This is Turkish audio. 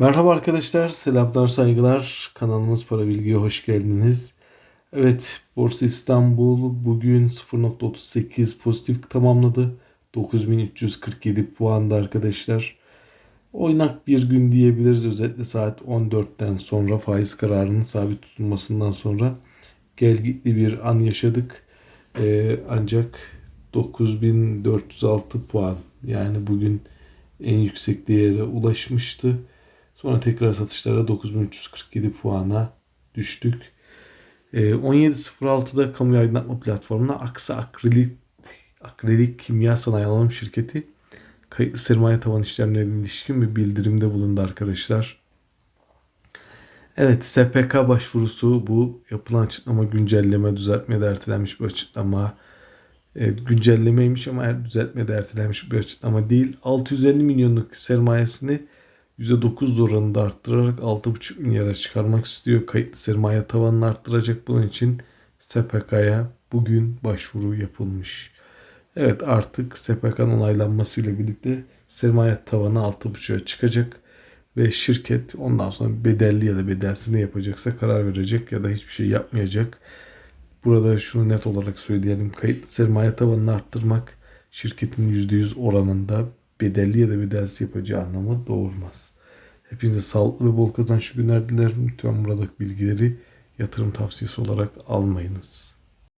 Merhaba arkadaşlar, selamlar, saygılar. Kanalımız Para Bilgi'ye hoş geldiniz. Evet, Borsa İstanbul bugün 0.38 pozitif tamamladı. 9347 puanda arkadaşlar. Oynak bir gün diyebiliriz. Özellikle saat 14'ten sonra faiz kararının sabit tutulmasından sonra gelgitli bir an yaşadık. Ee, ancak 9406 puan yani bugün en yüksek değere ulaşmıştı. Sonra tekrar satışlara 9347 puana düştük. Ee, 17.06'da kamu aydınlatma platformuna Aksa Akrilik, Akrilik Kimya Sanayi Anonim Şirketi kayıtlı sermaye tavan işlemlerine ilişkin bir bildirimde bulundu arkadaşlar. Evet SPK başvurusu bu yapılan açıklama güncelleme düzeltme de ertelenmiş bir açıklama. Evet, güncellemeymiş ama er- düzeltme de ertelenmiş bir açıklama değil. 650 milyonluk sermayesini %9 oranında arttırarak 6,5 milyara çıkarmak istiyor. Kayıtlı sermaye tavanını arttıracak. Bunun için SPK'ya bugün başvuru yapılmış. Evet artık SPK'nın onaylanmasıyla birlikte sermaye tavanı 6,5'a çıkacak. Ve şirket ondan sonra bedelli ya da bedelsiz ne yapacaksa karar verecek ya da hiçbir şey yapmayacak. Burada şunu net olarak söyleyelim. Kayıtlı sermaye tavanını arttırmak şirketin %100 oranında bedelli ya da bedelsiz yapacağı anlamı doğurmaz. Hepinize sağlıklı ve bol kazançlı günler dilerim. Lütfen buradaki bilgileri yatırım tavsiyesi olarak almayınız.